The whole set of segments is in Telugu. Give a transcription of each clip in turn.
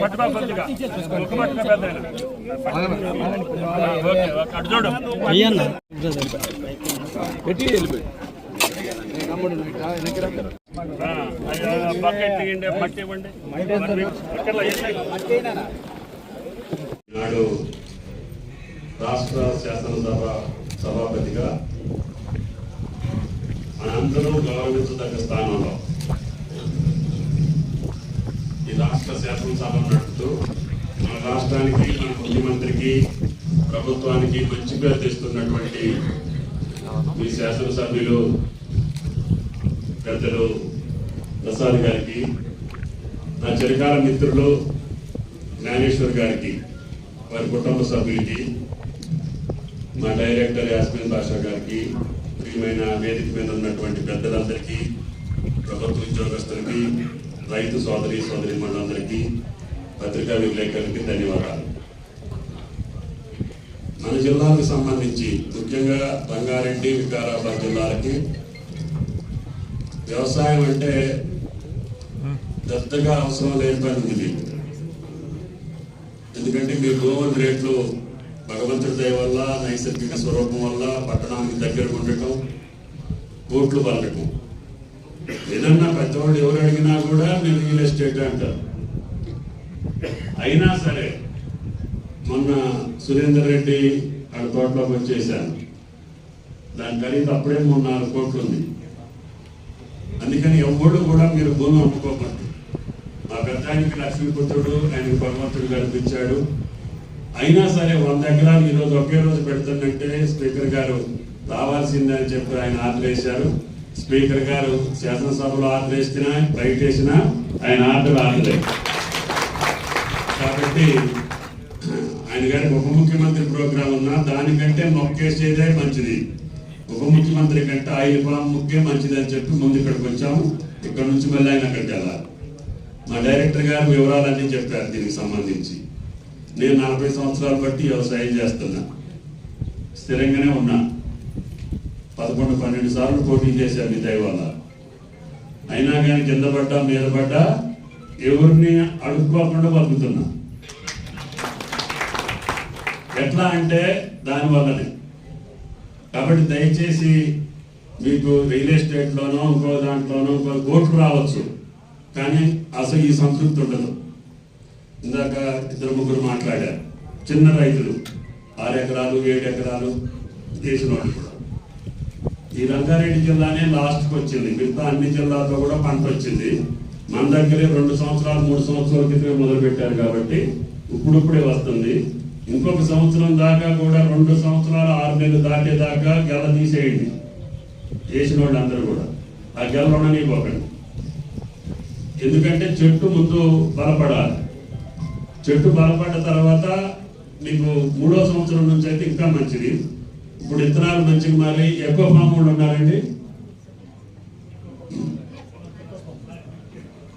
పట్టుకో కొద్దిగా ఒక పట్టుకో పెద్ద ఓకే ఓకే అటు చూడు బకెట్ మట్టి ఇవ్వండి నాడు రాష్ట్ర శాసనసభ సభాపతిగా మనందరం గౌరవించదగ్గ స్థానంలో ఈ రాష్ట్ర శాసనసభ నడుపుతూ మన రాష్ట్రానికి మన ముఖ్యమంత్రికి ప్రభుత్వానికి మంచి పేరు తెస్తున్నటువంటి మీ శాసనసభ్యులు పెద్దలు ప్రసాద్ గారికి నా చిరకాల మిత్రులు జ్ఞానేశ్వర్ గారికి వారి కుటుంబ సభ్యులకి మా డైరెక్టర్ యాస్మిన్ బాషా గారికి ప్రియమైన వేదిక మీద ఉన్నటువంటి పెద్దలందరికీ ప్రభుత్వ ఉద్యోగస్తులకి రైతు సోదరి సోదరి మండలందరికీ పత్రికా విలేకరులకి ధన్యవాదాలు. మన జిల్లాకు సంబంధించి ముఖ్యంగా రంగారెడ్డి వికారాబాద్ జిల్లాలకి వ్యవసాయం అంటే పెద్దగా అవసరం లేని పని ఉంది. ఎందుకంటే మీ గోవన్ రేట్లు భగవంతుడి దయ వల్ల నైసర్గిక స్వరూపం వల్ల పట్టణానికి దగ్గరకు ఉండటం కోట్లు పలకటం ఏదన్నా పెద్దవాళ్ళు ఎవరు అడిగినా కూడా నేను రియల్ ఎస్టేట్ అంటారు అయినా సరే మొన్న సురేందర్ రెడ్డి ఆడ తోటలోకి వచ్చేసాను దాని ఖరీదు అప్పుడే మూడు నాలుగు కోట్లు ఉంది. అందుకని ఎవడు కూడా మీరు భూమి అమ్ముకోకండి. మా పెద్దానికి లక్ష్మీపుత్రుడు ఆయన భగవంతుడు కల్పించాడు. అయినా సరే వంద ఎకరాలు ఈరోజు ఒకే రోజు పెడుతుందంటే స్పీకర్ గారు రావాల్సిందని చెప్పి ఆయన ఆర్డర్ స్పీకర్ గారు శాసనసభలో ఆర్డర్ వేసినా బయట వేసినా ఆయన ఆర్డర్ ఆర్డరే కాబట్టి ఆయన గారికి ఉప ముఖ్యమంత్రి ప్రోగ్రాం ఉన్నా దానికంటే మొక్కేసేదే మంచిది. ఉప ముఖ్యమంత్రి కంటే ఆయన పొలం ముఖ్యం మంచిది అని చెప్పి ముందు ఇక్కడికి వచ్చాము. ఇక్కడ నుంచి మళ్ళీ ఆయన అక్కడికి వెళ్ళాలి. మా డైరెక్టర్ గారు వివరాలన్నీ చెప్పారు దీనికి సంబంధించి. నేను నలభై సంవత్సరాలు బట్టి వ్యవసాయం చేస్తున్నా. స్థిరంగానే ఉన్నా. పదకొండు పన్నెండు సార్లు పోటీ చేశారు మీ దయ వల్ల అయినా కానీ కింద పడ్డా మీద పడ్డా ఎవరిని అడుక్కోకుండా బతుకుతున్నా. ఎట్లా అంటే దానివల్లనే కాబట్టి దయచేసి మీకు రియల్ ఎస్టేట్లోనో ఇంకో దాంట్లోనో ఇంకో కోట్లు రావచ్చు. కానీ అసలు ఈ సంతృప్తి ఉండదు. ఇందాక ఇద్దరు ముగ్గురు మాట్లాడారు. చిన్న రైతులు. ఆరు ఎకరాలు ఏడు ఎకరాలు చేసిన వాళ్ళు ఈ రంగారెడ్డి జిల్లానే లాస్ట్కి వచ్చింది. మిగతా అన్ని జిల్లాతో కూడా పంట వచ్చింది. మన దగ్గరే రెండు సంవత్సరాలు మూడు సంవత్సరాల క్రితమే మొదలుపెట్టారు కాబట్టి ఇప్పుడిప్పుడే వస్తుంది. ఇంకొక సంవత్సరం దాకా కూడా రెండు సంవత్సరాలు ఆరు నెలలు దాటేదాకా గెల తీసేయండి. చేసిన వాళ్ళందరూ కూడా. ఆ గెల ఉండనివ్వకండి ఎందుకంటే చెట్టు ముందు బలపడాలి. చెట్టు బలపడ్డ తర్వాత మీకు మూడో సంవత్సరం నుంచి అయితే ఇంకా మంచిది. ఇప్పుడు విత్తనాలు మంచిగా మారి ఎక్కువ మామూలు ఉన్నారండి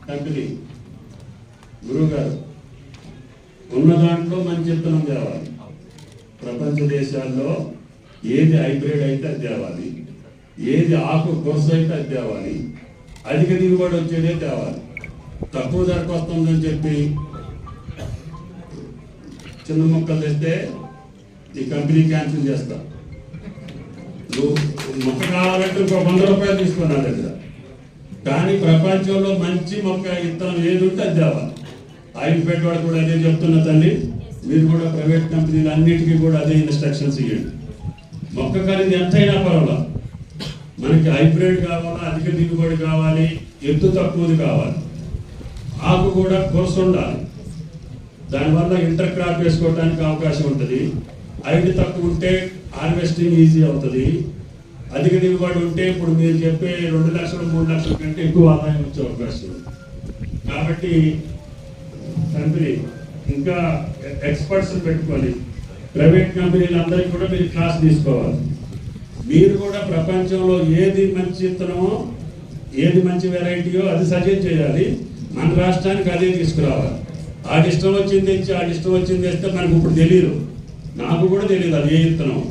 కంపెనీ. గురువు గారు ఉన్న దాంట్లో మంచి విత్తనం తేవాలి. ప్రపంచ దేశాల్లో ఏది హైబ్రిడ్ అయితే అది తేవాలి. ఏది ఆకు కొరస అయితే అది తేవాలి. అధిక దిగుబడి వచ్చేదే తేవాలి. తక్కువ ధరకు వస్తుందని చెప్పి చిన్న మొక్కలు తెస్తే ఈ కంపెనీ క్యాన్సిల్ చేస్తారు నువ్వు మొక్క కావాలంటే ఇంకో వంద రూపాయలు తీసుకో దగ్గర కానీ ప్రపంచంలో మంచి మొక్క విత్తనం ఏది ఉంటే అది తేవాలి. ఆయిల్ పెట్టుబడి కూడా అదే చెప్తున్న తల్లి మీరు కూడా ప్రైవేట్ కంపెనీలు అన్నిటికీ కూడా అదే ఇన్స్ట్రక్షన్స్ ఇవ్వండి మొక్క ఖరీదు ఎంతైనా పర్వాలా మనకి హైబ్రిడ్ కావాలా అధిక దిగుబడి కావాలి ఎత్తు తక్కువది కావాలి. ఆకు కూడా కోర్సు ఉండాలి. దానివల్ల ఇంటర్ క్రాప్ వేసుకోవడానికి అవకాశం ఉంటుంది. హైట్ తక్కువ ఉంటే హార్వెస్టింగ్ ఈజీ అవుతుంది. అధిక దిగుబడి ఉంటే ఇప్పుడు మీరు చెప్పే రెండు లక్షలు మూడు లక్షల కంటే ఎక్కువ ఆదాయం వచ్చే అవకాశం కాబట్టి కంపెనీ ఇంకా ఎక్స్పర్ట్స్ పెట్టుకొని ప్రైవేట్ కంపెనీలు అందరికీ కూడా మీరు క్లాస్ తీసుకోవాలి. మీరు కూడా ప్రపంచంలో ఏది మంచి విత్తనమో ఏది మంచి వెరైటీయో అది సజెస్ట్ చేయాలి. మన రాష్ట్రానికి అదే తీసుకురావాలి. ఆ ఇష్టం వచ్చింది తెచ్చి ఆడి వచ్చింది తెస్తే మనకు ఇప్పుడు తెలియదు నాకు కూడా తెలియదు అది ఏ విత్తనం.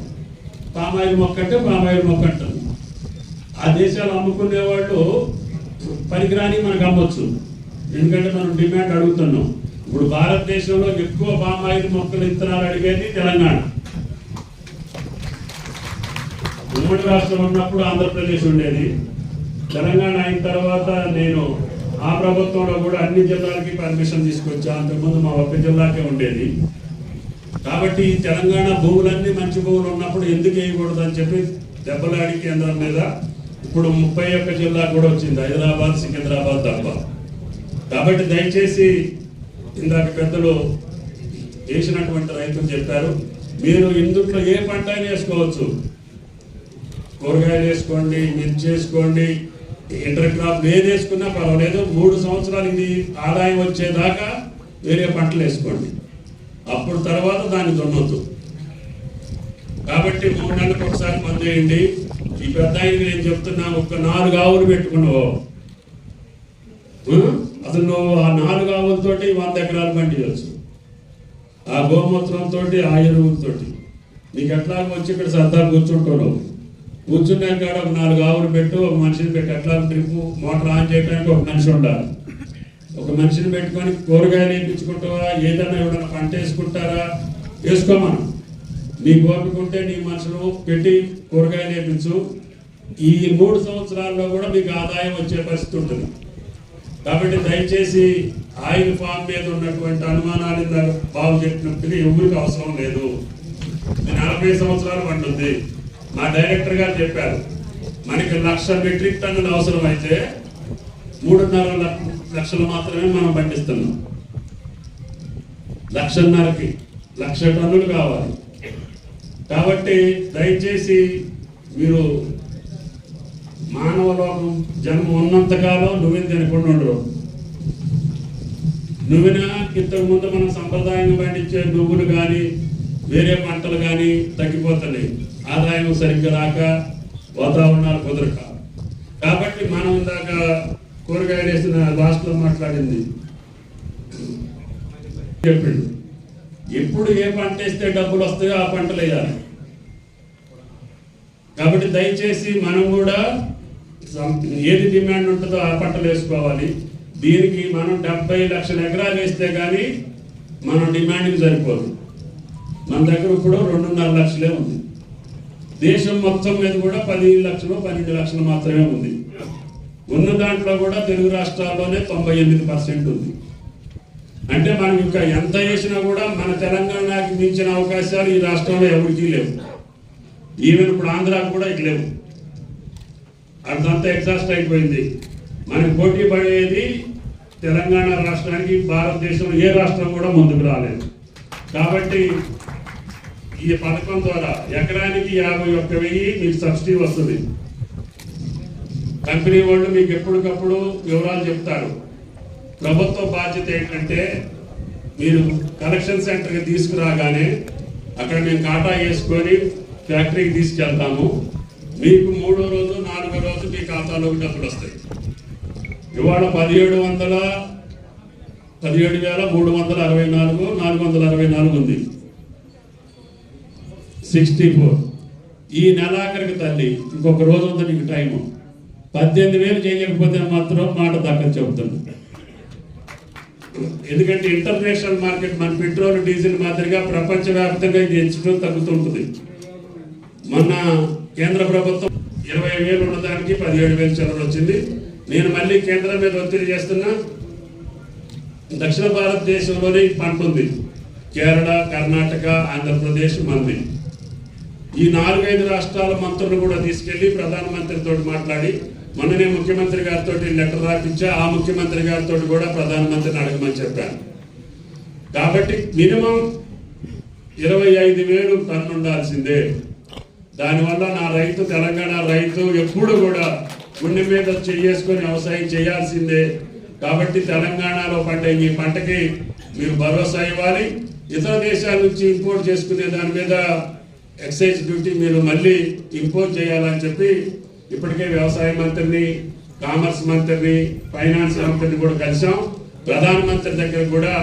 పామాయిల్ మొక్క అంటే పామాయిల్ మొక్క అంటారు. ఆ దేశాలు అమ్ముకునే వాళ్ళు పనికిరాని మనకు అమ్మొచ్చు. ఎందుకంటే మనం డిమాండ్ అడుగుతున్నాం. ఇప్పుడు భారతదేశంలో ఎక్కువ పామాయిల్ మొక్కలు విత్తనాలు అడిగేది తెలంగాణ. ఉమ్మడి రాష్ట్రం ఉన్నప్పుడు ఆంధ్రప్రదేశ్ ఉండేది. తెలంగాణ అయిన తర్వాత నేను ఆ ప్రభుత్వంలో కూడా అన్ని జిల్లాలకి పర్మిషన్ తీసుకొచ్చా. అంతకుముందు మా ఒక్క జిల్లాకే ఉండేది. కాబట్టి తెలంగాణ భూములన్నీ మంచి భూములు ఉన్నప్పుడు ఎందుకు వేయకూడదు అని చెప్పి దెబ్బలాడి కేంద్రం మీద ఇప్పుడు ముప్పై ఒక్క జిల్లా కూడా వచ్చింది హైదరాబాద్ సికింద్రాబాద్ తప్ప. కాబట్టి దయచేసి ఇందాక పెద్దలు చేసినటువంటి రైతులు చెప్పారు మీరు ఇందుట్లో ఏ పంట అయినా వేసుకోవచ్చు. కూరగాయలు వేసుకోండి మిర్చి వేసుకోండి ఇంటర్ క్రాప్ ఏది వేసుకున్నా పర్వాలేదు మూడు సంవత్సరాలు ఇది ఆదాయం వచ్చేదాకా వేరే పంటలు వేసుకోండి. అప్పుడు తర్వాత దాన్ని దున్నొద్దు. కాబట్టి మూడు నెలలకు ఒకసారి మందు వేయండి. ఈ పెద్ద ఆయనకి నేను చెప్తున్నా ఒక నాలుగు ఆవులు పెట్టుకున్నావు. అసలు నువ్వు ఆ నాలుగు ఆవులతోటి వంద ఎకరాలు పండించవచ్చు ఆ గోమూత్రంతో ఆ ఎరువులతోటి. నీకు ఎట్లా వచ్చి ఇక్కడ సరదా కూర్చుంటున్నావు. కూర్చున్నాక కాడ ఒక నాలుగు ఆవులు పెట్టు ఒక మనిషిని పెట్టి. ఎట్లా ట్రిప్ మోటార్ ఆన్ చేయడానికి ఒక మనిషి ఉండాలి. ఒక మనిషిని పెట్టుకొని కూరగాయలు వేయించుకుంటావా? ఏదైనా ఎవరైనా పంట వేసుకుంటారా? వేసుకోమను. నీ కోరిక ఉంటే నీ మనుషులు పెట్టి కూరగాయలు వేయించు ఈ మూడు సంవత్సరాల్లో కూడా మీకు ఆదాయం వచ్చే పరిస్థితి ఉంటుంది. కాబట్టి దయచేసి ఆయిల్ ఫామ్ మీద ఉన్నటువంటి అనుమానాలు ఇందాక బాబు చెప్పినట్టుగా ఎవరికి అవసరం లేదు. ఇది నలభై సంవత్సరాలు పండుద్ది మా డైరెక్టర్ గారు చెప్పారు మనకి లక్ష మెట్రిక్ టన్నులు అవసరం అయితే మూడున్నర లక్షలు మాత్రమే మనం పండిస్తున్నాం. లక్షన్నరకి లక్ష టన్నులు కావాలి. కాబట్టి దయచేసి మీరు మానవ లోకం జన్మ ఉన్నంతకాలం నువ్వే తినకుండా ఉండరు నువ్వున ఇంతకు ముందు మనం సంప్రదాయంగా పండించే నువ్వులు కానీ వేరే పంటలు కానీ తగ్గిపోతున్నాయి. ఆదాయం సరిగ్గా రాక వాతావరణాలు కుదరక. కాబట్టి మనం ఇందాక కూరగాయలు వేసిన లాస్ట్లో మాట్లాడింది. చెప్పిండు. ఎప్పుడు ఏ పంట వేస్తే డబ్బులు వస్తాయో ఆ పంటలు వేయాలి కాబట్టి దయచేసి మనం కూడా ఏది డిమాండ్ ఉంటుందో ఆ పంటలు వేసుకోవాలి. దీనికి మనం డెబ్బై లక్షల ఎకరాలు వేస్తే కానీ మనం డిమాండ్కి సరిపోదు. మన దగ్గర ఇప్పుడు రెండున్నర లక్షలే ఉంది. దేశం మొత్తం మీద కూడా పదిహేను లక్షలు పన్నెండు లక్షలు మాత్రమే ఉంది. ఉన్న దాంట్లో కూడా తెలుగు రాష్ట్రాల్లోనే తొంభై ఎనిమిది పర్సెంట్ ఉంది. అంటే మనం ఇంకా ఎంత వేసినా కూడా మన తెలంగాణకి మించిన అవకాశాలు ఈ రాష్ట్రంలో ఎవరికీ లేవు. ఈవెన్ ఇప్పుడు ఆంధ్రాకు కూడా ఇక లేవు. అదంతా ఎగ్జాస్ట్ అయిపోయింది. మనం పోటీ పడేది తెలంగాణ రాష్ట్రానికి భారతదేశంలో ఏ రాష్ట్రం కూడా ముందుకు రాలేదు. కాబట్టి ఈ పథకం ద్వారా ఎకరానికి యాభై ఒక్క వెయ్యి మీకు సబ్సిడీ వస్తుంది. కంపెనీ వాళ్ళు మీకు ఎప్పటికప్పుడు వివరాలు చెప్తారు. ప్రభుత్వ బాధ్యత ఏంటంటే మీరు కలెక్షన్ సెంటర్కి తీసుకురాగానే అక్కడ మేము కాటా వేసుకొని ఫ్యాక్టరీకి తీసుకెళ్తాము. మీకు మూడో రోజు నాలుగో రోజు మీ ఖాతాలోకి డబ్బులు వస్తాయి. ఇవాళ పదిహేడు వందల పదిహేడు వేల మూడు వందల అరవై నాలుగు నాలుగు వందల అరవై నాలుగు ఉంది. Sixty four. ఈ నెలాఖరికి తల్లి ఇంకొక రోజు ఉంది నీకు టైము. పద్దెనిమిది వేలు చేయకపోతే మాత్రం మాట దక్కని చెబుతున్నా ఎందుకంటే ఇంటర్నేషనల్ మార్కెట్ మన పెట్రోల్ డీజిల్ మాదిరిగా ప్రపంచవ్యాప్తంగా ఇది హెచ్చుతూ తగ్గుతుంటుంది. మొన్న కేంద్ర ప్రభుత్వం ఇరవై వేలు ఉన్నదానికి పదిహేడు వేలు చిల్లర వచ్చింది. నేను మళ్ళీ కేంద్రం మీద ఒత్తిడి చేస్తున్నా. దక్షిణ భారతదేశంలోనే పంట ఉంది. కేరళ కర్ణాటక ఆంధ్రప్రదేశ్ మంది ఈ నాలుగైదు రాష్ట్రాల మంత్రులు కూడా తీసుకెళ్ళి ప్రధానమంత్రితో మాట్లాడి మొన్ననే ముఖ్యమంత్రి గారితో లెటర్ రాపించా ఆ ముఖ్యమంత్రి గారితో కూడా ప్రధానమంత్రిని అడగమని చెప్పాను. కాబట్టి మినిమం ఇరవై ఐదు వేలు టన్ను ఉండాల్సిందే దానివల్ల నా రైతు తెలంగాణ రైతు ఎప్పుడు కూడా గుండె మీద చేసుకొని వ్యవసాయం చేయాల్సిందే. కాబట్టి తెలంగాణలో పండే ఈ పంటకి మీరు భరోసా ఇవ్వాలి. ఇతర దేశాల నుంచి ఇంపోర్ట్ చేసుకునే దాని మీద ఎక్సైజ్ డ్యూటీ మీరు మళ్ళీ ఇంపోర్ట్ చేయాలని చెప్పి ఇప్పటికే వ్యవసాయ మంత్రిని కామర్స్ మంత్రిని ఫైనాన్స్ మంత్రిని కూడా కలిసాం ప్రధానమంత్రి దగ్గర కూడా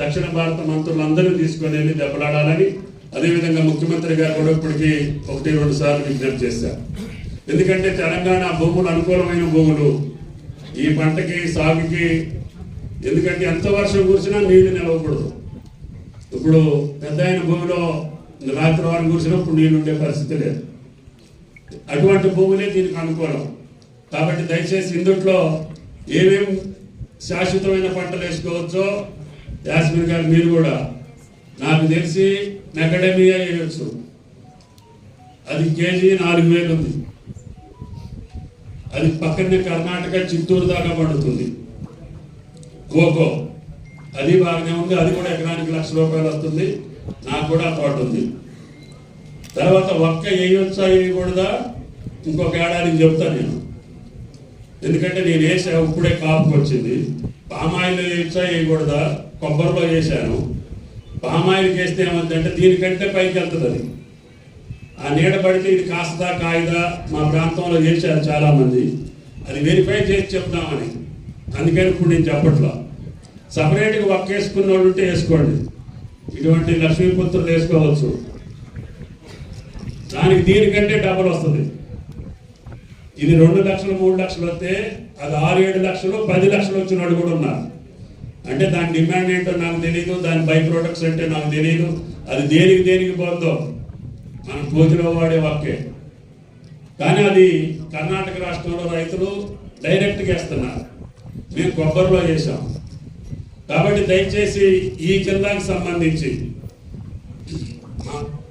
దక్షిణ భారత మంత్రులందరూ తీసుకొని వెళ్ళి దెబ్బలాడాలని అదేవిధంగా ముఖ్యమంత్రి గారు కూడా ఇప్పటికీ ఒకటి రెండు సార్లు విజ్ఞప్తి చేశారు. ఎందుకంటే తెలంగాణ భూములు అనుకూలమైన భూములు. ఈ పంటకి సాగుకి ఎందుకంటే ఎంత వర్షం కురిసినా నీళ్ళు నిలవకూడదు. ఇప్పుడు పెద్ద అయిన భూమిలో రాత్రి వారం కురిసినప్పుడు నీళ్ళు ఉండే పరిస్థితి లేదు. అటువంటి భూములే దీనికి అనుకూలం. కాబట్టి దయచేసి ఇందుట్లో ఏమేం శాశ్వతమైన పంటలు వేసుకోవచ్చో యాస్మిన్ గారు మీరు కూడా. నాకు తెలిసి మెకడమియా వేయచ్చు. అది కేజీ నాలుగు వేలు ఉంది. అది పక్కనే కర్ణాటక చిత్తూరు దాకా పడుతుంది. కోకో. అది బాగానే ఉంది. అది కూడా ఎకరానికి లక్ష రూపాయలు వస్తుంది. నాకు కూడా తోట ఉంది. తర్వాత ఒక్క వేయొచ్చా వేయకూడదా ఇంకొక ఏడాదికి చెప్తాను నేను. ఎందుకంటే నేను వేసా ఇప్పుడే కాపుకి వచ్చింది. పామాయిల్ వేయొచ్చా వేయకూడదా కొబ్బరిలో వేసాను పామాయిల్ చేస్తే ఏమంటే దీనికంటే పైకి వెళ్తుంది. అది ఆ నీడ పడితే ఇది కాస్తా కాయిదా? మా ప్రాంతంలో చేశారు చాలామంది. అది వెరిఫై చేసి చెప్తామని అందుకని ఇప్పుడు నేను చెప్పట్లా. సపరేట్గా వర్క్ వేసుకున్న వాళ్ళు ఉంటే వేసుకోండి. ఇటువంటి లక్ష్మీపుత్రులు వేసుకోవచ్చు. దానికి దీనికంటే డబల్ వస్తుంది. ఇది రెండు లక్షలు మూడు లక్షలు వస్తే అది ఆరు ఏడు లక్షలు పది లక్షలు వచ్చిన కూడా ఉన్నారు. అంటే దాని డిమాండ్ ఏంటో నాకు తెలియదు దాని బై ప్రొడక్ట్స్ అంటే నాకు తెలియదు అది దేనికి దేనికి పోతుందో మనం కోతిలో వాడే వాక్యే కానీ అది కర్ణాటక రాష్ట్రంలో రైతులు డైరెక్ట్గా వేస్తున్నారు. మేము కొబ్బరిలో చేసాం కాబట్టి దయచేసి ఈ జిల్లాకి సంబంధించి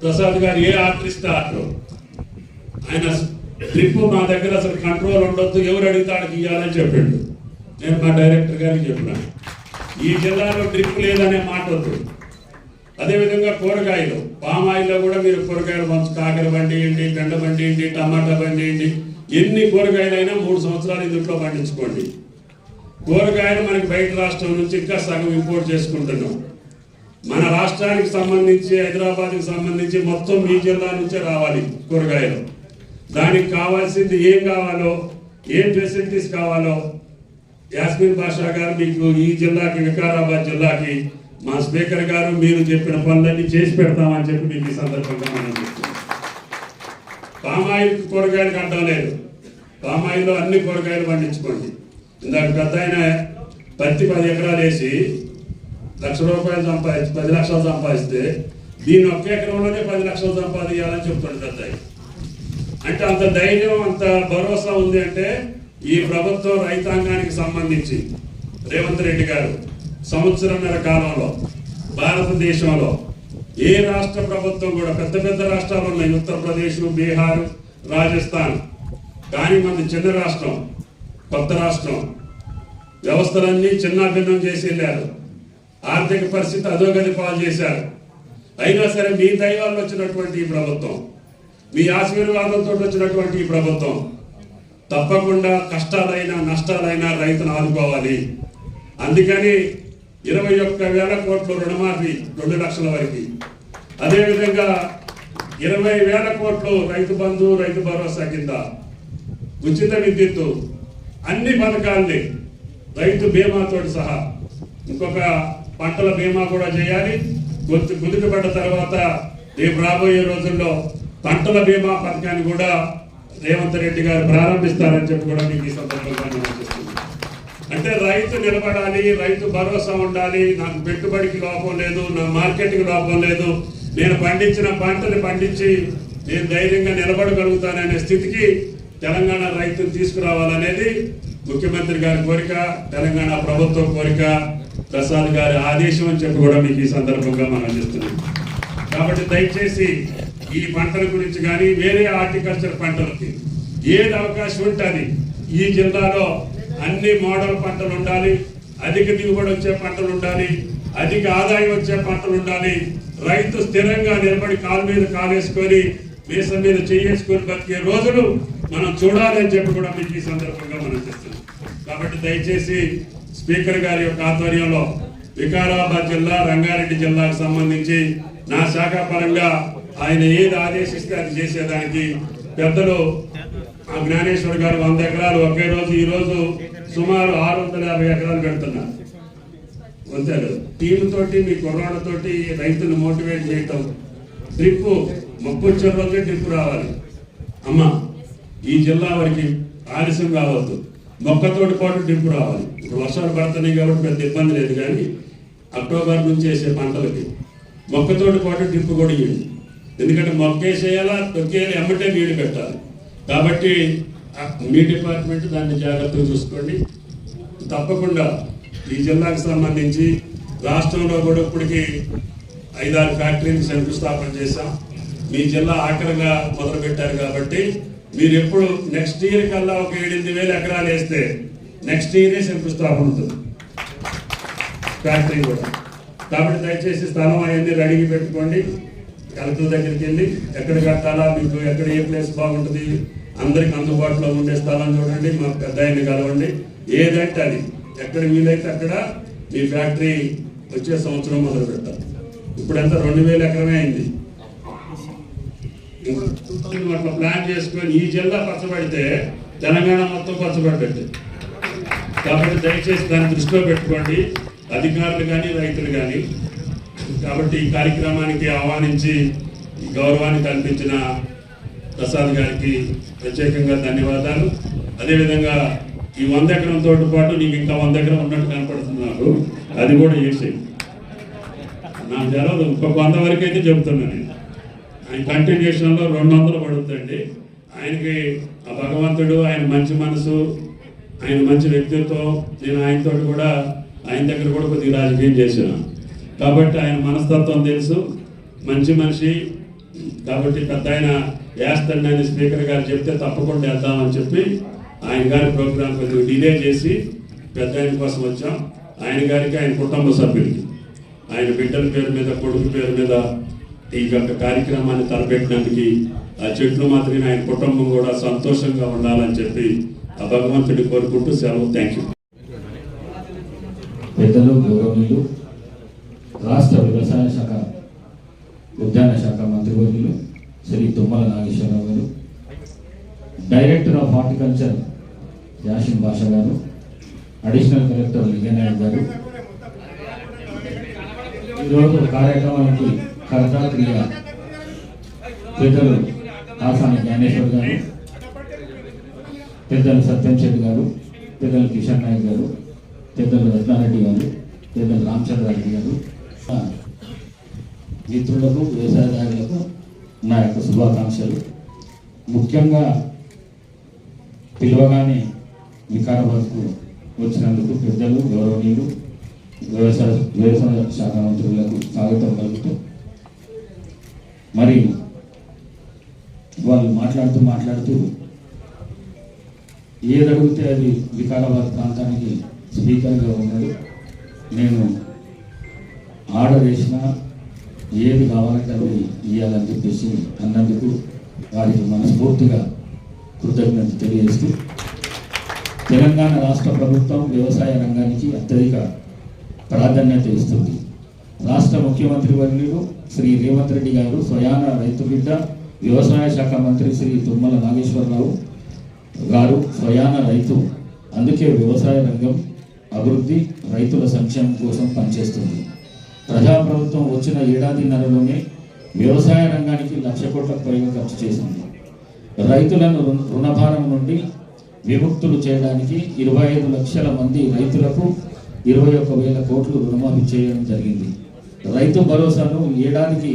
ప్రసాద్ గారు ఏ ఆర్టిస్ట్? ఇస్తే ఆయన ట్రిప్ మా దగ్గర అసలు కంట్రోల్ ఉండొద్దు. ఎవరు అడిగితే ఆడికి ఇవ్వాలని చెప్పిండు. నేను మా డైరెక్టర్ గారికి చెప్పినాను ఈ జిల్లాలో ట్రిప్ లేదనే మాట వద్దు అదేవిధంగా కూరగాయలు. పామాయిల్లో కూడా మీరు కూరగాయలు మంచి కాకర పండియండి బెండ పండియండి టమాటా పండియండి ఎన్ని కూరగాయలైనా మూడు సంవత్సరాలు ఇందులో పండించుకోండి. కూరగాయలు మనకి బయట రాష్ట్రం నుంచి ఇంకా సగం ఇంపోర్ట్ చేసుకుంటున్నాం. మన రాష్ట్రానికి సంబంధించి హైదరాబాద్కి సంబంధించి మొత్తం మీ జిల్లా నుంచే రావాలి కూరగాయలు. దానికి కావాల్సింది ఏం కావాలో ఏం ఫెసిలిటీస్ కావాలో యాస్మిన్ బాషా గారు మీకు ఈ జిల్లాకి వికారాబాద్ జిల్లాకి మా స్పీకర్ గారు మీరు చెప్పిన పనులన్నీ చేసి పెడతామని చెప్పి మీకు ఈ సందర్భంగా మనం పామాయిల్ కూరగాయలకు అడ్డం లేదు. పామాయిల్లో అన్ని కూరగాయలు పండించుకోండి. ఇందాక పెద్ద ఆయన పత్తి పది ఎకరాలు వేసి లక్ష రూపాయలు సంపాదించి పది లక్షలు సంపాదిస్తే దీని ఒక్క ఎకరంలోనే పది లక్షలు సంపాదించాలని చెప్తుంది పెద్ద అంటే అంత ధైర్యం అంత భరోసా ఉంది అంటే ఈ ప్రభుత్వం రైతాంగానికి సంబంధించి రేవంత్ రెడ్డి గారు సంవత్సరంన్నర కాలంలో భారతదేశంలో ఏ రాష్ట్ర ప్రభుత్వం కూడా పెద్ద పెద్ద రాష్ట్రాలు ఉన్నాయి. ఉత్తరప్రదేశ్ బీహార్ రాజస్థాన్. కానీ మన చిన్న రాష్ట్రం కొత్త రాష్ట్రం వ్యవస్థలన్నీ చిన్న భిన్నం చేసి వెళ్ళారు. ఆర్థిక పరిస్థితి అధోగతి పాలు చేశారు అయినా సరే మీ దైవాల్లో వచ్చినటువంటి ఈ ప్రభుత్వం మీ ఆశీర్వాదంతో వచ్చినటువంటి ఈ ప్రభుత్వం తప్పకుండా కష్టాలైనా నష్టాలైనా రైతును ఆదుకోవాలి. అందుకని ఇరవై ఒక్క వేల కోట్ల రుణమాఫీ రెండు లక్షల వరకు. అదేవిధంగా ఇరవై వేల కోట్లు రైతు బంధు రైతు భరోసా కింద ఉచిత విద్యుత్తు అన్ని పథకాల్ని రైతు బీమాతో సహా ఇంకొక పంటల బీమా కూడా చేయాలి. గుర్తు గుర్తుపడ్డ తర్వాత రేపు రాబోయే రోజుల్లో పంటల బీమా పథకాన్ని కూడా రేవంత్ రెడ్డి గారు ప్రారంభిస్తారని చెప్పి కూడా మీకు ఈ సందర్భంగా అంటే రైతు నిలబడాలి రైతు భరోసా ఉండాలి నాకు పెట్టుబడికి లోపం లేదు నా మార్కెట్కి లోపం లేదు నేను పండించిన పంటని పండించి నేను ధైర్యంగా నిలబడగలుగుతాననే స్థితికి తెలంగాణ రైతును తీసుకురావాలనేది ముఖ్యమంత్రి గారి కోరిక తెలంగాణ ప్రభుత్వం కోరిక ప్రసాద్ గారి ఆదేశం అని చెప్పి కూడా మీకు ఈ సందర్భంగా మనం అందిస్తున్నాం. కాబట్టి దయచేసి ఈ పంటల గురించి కానీ వేరే హార్టికల్చర్ పంటలకి ఏది అవకాశం ఉంటుంది ఈ జిల్లాలో అన్ని మోడల్ పంటలు ఉండాలి అధిక దిగుబడి వచ్చే పంటలు ఉండాలి అధిక ఆదాయం వచ్చే పంటలు ఉండాలి రైతు స్థిరంగా నిలబడి కాలు మీద కాలేసుకొని మీసం మీద చేసుకొని బతికే రోజులు మనం చూడాలి అని చెప్పి కూడా మీకు ఈ సందర్భంగా మనం చేస్తున్నాం కాబట్టి దయచేసి స్పీకర్ గారి యొక్క ఆధ్వర్యంలో వికారాబాద్ జిల్లా రంగారెడ్డి జిల్లాకు సంబంధించి నా శాఖ పరంగా ఆయన ఏది ఆదేశిస్తే అది చేసేదానికి పెద్దలు ఆ జ్ఞానేశ్వర్ గారు వంద ఎకరాలు ఒకే రోజు ఈ రోజు సుమారు ఆరు వందల యాభై ఎకరాలు పెడుతున్నారు. అంతేకాదు టీం తోటి మీ కుర్రాళ్ళతోటి రైతులు మోటివేట్ చేయటం. డ్రిప్ మొక్కు రోజే డ్రిప్ రావాలి. అమ్మ ఈ జిల్లా వారికి ఆలస్యం కావద్దు. మొక్కతోటి పాటు డింపు రావాలి. ఇప్పుడు వర్షాలు పడుతున్నాయి కాబట్టి పెద్ద ఇబ్బంది లేదు కానీ అక్టోబర్ నుంచి వేసే పంటలకి మొక్కతోటి పాటు డింపు కూడా ఇవ్వండి ఎందుకంటే మొక్కేసేయాలా తొక్కేయాలి ఎమ్మటే నీళ్ళు పెట్టాలి. కాబట్టి ఆ మీ డిపార్ట్మెంట్ దాన్ని జాగ్రత్తగా చూసుకోండి. తప్పకుండా ఈ జిల్లాకు సంబంధించి రాష్ట్రంలో కూడా ఇప్పటికీ ఐదారు ఫ్యాక్టరీని శంకుస్థాపన చేశాం. మీ జిల్లా ఆఖరిగా మొదలు పెట్టారు కాబట్టి మీరు ఎప్పుడు నెక్స్ట్ ఇయర్ కల్లా ఒక ఏడెనిమిది వేల ఎకరాలు వేస్తే నెక్స్ట్ ఇయరే శంకుస్థాపన ఉంటుంది. ఫ్యాక్టరీ కూడా. కాబట్టి దయచేసి స్థలం అవన్నీ రెడీ పెట్టుకోండి. కలెక్టర్ దగ్గరికి వెళ్ళి ఎక్కడ కట్టాలా మీకు ఎక్కడ ఏ ప్లేస్ బాగుంటుంది అందరికి అందుబాటులో ఉండే స్థలం చూడండి మా పెద్ద ఆయన కలవండి. ఏదంటే అది. ఎక్కడ వీలైతే అక్కడ మీ ఫ్యాక్టరీ వచ్చే సంవత్సరం మొదలు పెట్టాలి ఇప్పుడు ఎంత రెండు వేల ఎకరమే అయింది. అట్లా ప్లాన్ చేసుకొని ఈ జిల్లా పచ్చబడితే తెలంగాణ మొత్తం పచ్చబడ్డట్టు కాబట్టి దయచేసి దాన్ని దృష్టిలో పెట్టుకోండి. అధికారులు కానీ రైతులు కానీ. కాబట్టి ఈ కార్యక్రమానికి ఆహ్వానించి గౌరవాన్ని కల్పించిన ప్రసాద్ గారికి ప్రత్యేకంగా ధన్యవాదాలు. అదేవిధంగా ఈ వంద ఎకరంతో పాటు నీకు ఇంకా వంద ఎకరం ఉన్నట్టు కనపడుతుంది నాకు అది కూడా చేసేయి నా తెలవదు ఇంకొక వంద వరకు అయితే చెబుతున్నాను నేను ఆయన కంటిన్యూషన్లో రెండు వందలు పడుతుందండి. ఆయనకి ఆ భగవంతుడు ఆయన మంచి మనసు ఆయన మంచి వ్యక్తిత్వం నేను ఆయనతో కూడా ఆయన దగ్గర కూడా కొద్దిగా రాజకీయం చేశాను. కాబట్టి ఆయన మనస్తత్వం తెలుసు మంచి మనిషి. కాబట్టి పెద్ద ఆయన వేస్తండి అని స్పీకర్ గారు చెప్తే తప్పకుండా వెళ్దామని చెప్పి ఆయన గారి ప్రోగ్రాం కొద్దిగా డిలే చేసి పెద్ద ఆయన కోసం వచ్చాం. ఆయన గారికి ఆయన కుటుంబ సభ్యులకి. ఆయన బిడ్డల పేరు మీద కొడుకు పేరు మీద ఈ యొక్క కార్యక్రమాన్ని తలపెట్టినందుకు ఆ చెట్లు మాత్రమే ఆయన కుటుంబం కూడా సంతోషంగా ఉండాలని చెప్పి ఆ భగవంతుడి కోరుకుంటూ సెలవు. థ్యాంక్ యూ పెద్దలు గౌరవనీయులు రాష్ట్ర వ్యవసాయ శాఖ ఉద్యాన శాఖ మంత్రివర్యులు శ్రీ తుమ్మల నాగేశ్వరరావు గారు డైరెక్టర్ ఆఫ్ హార్టికల్చర్ యాసిన్ భాష గారు అడిషనల్ కలెక్టర్ లింగనాయుడు గారు. ఈరోజు కార్యక్రమానికి కర్తాక్రియ పెద్దలు ఆసాని జ్ఞానేశ్వర్ గారు పెద్దలు సత్యం శెట్టి గారు పెద్దలు కిషన్ నాయక్ గారు పెద్దలు రత్నారెడ్డి గారు పెద్దలు రామచంద్రారెడ్డి గారు మిత్రులకు వ్యవసాయదారులకు నా యొక్క శుభాకాంక్షలు. ముఖ్యంగా పిలవగానే వికారాబాద్కు వచ్చినందుకు పెద్దలు గౌరవనీయులు వ్యవసాయ వ్యవసాయ శాఖ మంత్రులకు స్వాగతం కలుగుతూ మరి వాళ్ళు మాట్లాడుతూ మాట్లాడుతూ ఏది అడిగితే అది వికారాబాద్ ప్రాంతానికి స్పీకర్గా ఉన్నాడు. నేను ఆర్డర్ వేసిన ఏది కావాలంటే అది ఇవ్వాలని చెప్పేసి అన్నందుకు వారికి మనస్ఫూర్తిగా కృతజ్ఞత తెలియజేస్తూ తెలంగాణ రాష్ట్ర ప్రభుత్వం వ్యవసాయ రంగానికి అత్యధిక ప్రాధాన్యత ఇస్తుంది. రాష్ట్ర ముఖ్యమంత్రి వర్యులు శ్రీ రేవంత్ రెడ్డి గారు స్వయాన రైతు బిడ్డ వ్యవసాయ శాఖ మంత్రి శ్రీ తుమ్మల నాగేశ్వరరావు గారు స్వయాన రైతు. అందుకే వ్యవసాయ రంగం అభివృద్ధి రైతుల సంక్షేమం కోసం పనిచేస్తుంది. ప్రజాప్రభుత్వం వచ్చిన ఏడాదిన్నరలోనే వ్యవసాయ రంగానికి లక్ష కోట్లకు పైగా ఖర్చు చేసింది. రైతులను రుణభారం నుండి విముక్తులు చేయడానికి ఇరవై ఐదు లక్షల మంది రైతులకు ఇరవై ఒక్క వేల కోట్లు రుణమాఫీ చేయడం జరిగింది. రైతు భరోసాను ఏడాదికి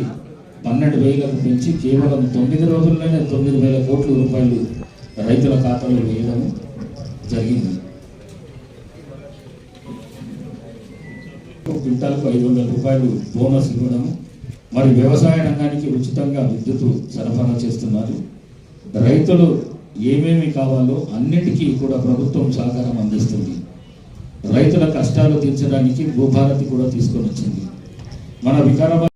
పన్నెండు వేలకు పెంచి కేవలం తొమ్మిది రోజుల్లోనే తొమ్మిది వేల కోట్ల రూపాయలు రైతుల ఖాతాలో వేయడం జరిగింది. క్వింటాల్కు ఐదు వందల రూపాయలు బోనస్ ఇవ్వడం మరి వ్యవసాయ రంగానికి ఉచితంగా విద్యుత్ సరఫరా చేస్తున్నారు. రైతులు ఏమేమి కావాలో అన్నిటికీ కూడా ప్రభుత్వం సహకారం అందిస్తుంది. రైతుల కష్టాలు తీర్చడానికి భూభారతి కూడా తీసుకొని వచ్చింది మన వికారాబాద్